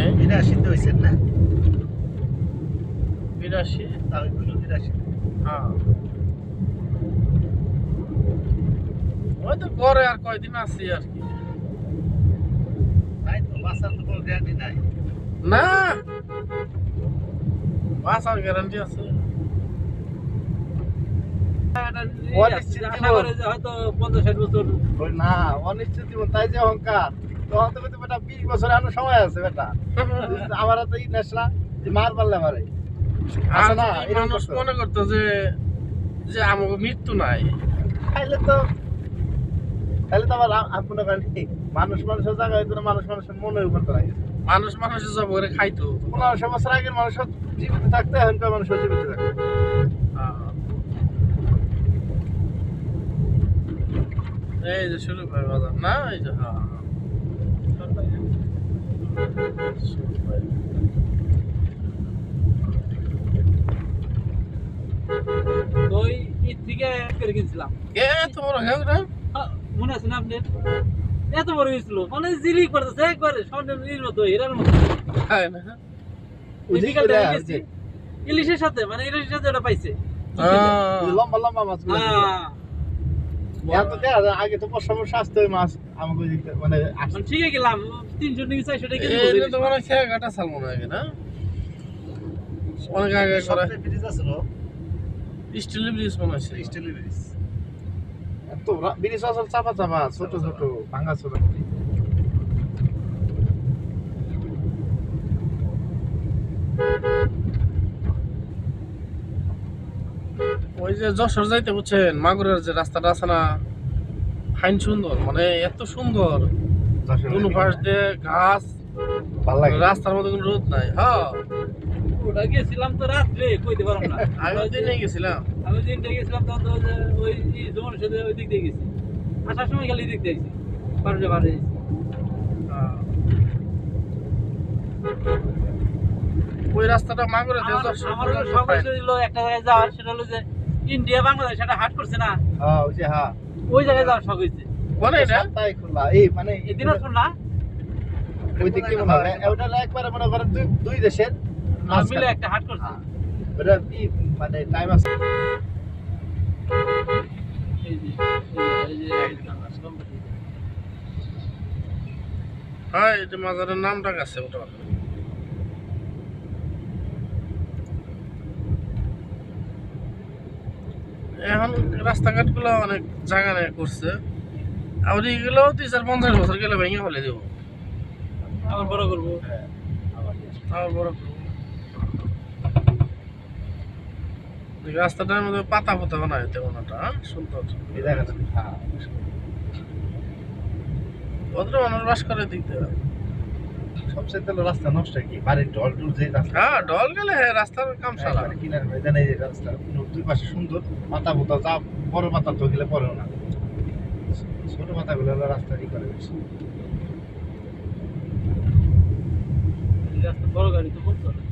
ওকে বিরাশিতে হয়েছেন না? বিরাশি? বিরাশি হ্যাঁ। ওই তো ঘরে আর কয়দিন আছি আর কি। তাই তো বাসার তো কোনো গ্যারান্টি নাই। না। বাসার গ্যারান্টি আছে। অনিশ্চিত আশা জীবন। করে যে হয়তো পঞ্চাশ ষাট বছর না অনিশ্চিত জীবন তাই যে অহংকার। তখন তো বেটা বিশ বছর এখনও সময় আছে বেটা। আমার তো ই নেশলা যে মার পারলে আর না, মানুষ মনে করতো যে যে আমাকে মৃত্যু নাই। তো তাহলে তো আবার আ- মনে করেন মানুষ মানুষের জায়গায় তো মানুষ মানুষের মনের উপর তো লাগে মানুষ মানুষের সব করে খাইতো। পনেরোশো বছর আগের মানুষ জীবিত থাকতে এখনকার মানুষ জীবিত থাকতে। এই যে শুরু বাজার না? এই যে হ্যাঁ হ্যাঁ। শুরু ভাই। তো ঈদ থেকে করে কিনছিলাম। এ তোমার ঘেউরা হ্যাঁ, মনে আছে না আপনার এত বড় হয়েছিল। মানে জিলি করতেছে একবারে স্বর্ণের মতো হীরার মতো। না ইলিশের সাথে মানে ইলিশের সাথে ওটা পাইছে। লম্বা লম্বা মাছ হ্যাঁ। আগে তো স্বাস্থ্য মাছ আমাকে মানে গেলাম তিনশো তোমার সাল মনে হয় না? অনেক আগে করে। ব্রিজ আছে মনে হচ্ছে ব্রিজ। এত ব্রিজ আসল চাপা চাপা ছোট ছোট ভাঙা ছোট ওই যে যশোর যাইতে বুঝছেন মাগুরের যে রাস্তাটা আছে না ফাইন সুন্দর মানে এত সুন্দর। কোনো পাশ দিয়ে ঘাস রাস্তার মধ্যে কোনো রোদ নাই হ্যাঁ। ওটা গেছিলাম তো রাত্রে কইতে পারব না। আমি ওই দিনে গেছিলাম। আমি দিনটা গেছিলাম তখন তো ওই যে ওই ই জমানের সাথে ওই দিক দিয়ে গেছি। আসার সময় খালি দিক দিয়ে গেছি হ্যাঁ। ওই রাস্তাটা মাগুরে আমার পর্যন্ত ছিল একটা জায়গায় যাওয়ার সেটা হলো যে ইন্ডিয়া বাংলাদেশ একটা হাট করছে না? হ্যাঁ ওই যে হ্যাঁ। ওই জায়গায় যাওয়ার শখ হয়েছে। কোনে এটা? খোলা। এই মানে না ওই দিকে মনে হয়? ওটা একবারে মনে করেন দুই দুই দেশের মিলে একটা হাট করছে। ওটা কি মানে টাইম আছে? এই যে এই যে এই যে হ্যাঁ এটা মাজারের নামটা গেছে ওটা। এখন রাস্তাঘাটগুলো অনেক জায়গা নিয়ে করছে। আর এগুলো দুই চার পঞ্চাশ বছর গেলে ভেঙে ফেলে দেবো। আবার বড় করব? তাও বড় করব। রাস্তাটার মধ্যে পাতা পাতা বানায় তেমন একটা হ্যাঁ? সুন্দর। হ্যাঁ ভদ্র মানুষ বাস করে দিক দিয়ে। সবচেয়ে তো রাস্তা নষ্ট কি? বাড়ির ঢল টুল যে রাস্তা। হ্যাঁ ডল গেলে হ্যাঁ রাস্তার কাম সারা একবারে কিনার ময়দানে এই যে রাস্তা। দুই পাশে সুন্দর পাতা পোতা যা বড় পাতা তো গেলে পরেও না। ছোট পাতাগুলো হলো রাস্তা ই করে বেশি। রাস্তা বড় গাড়ি তো বলতো না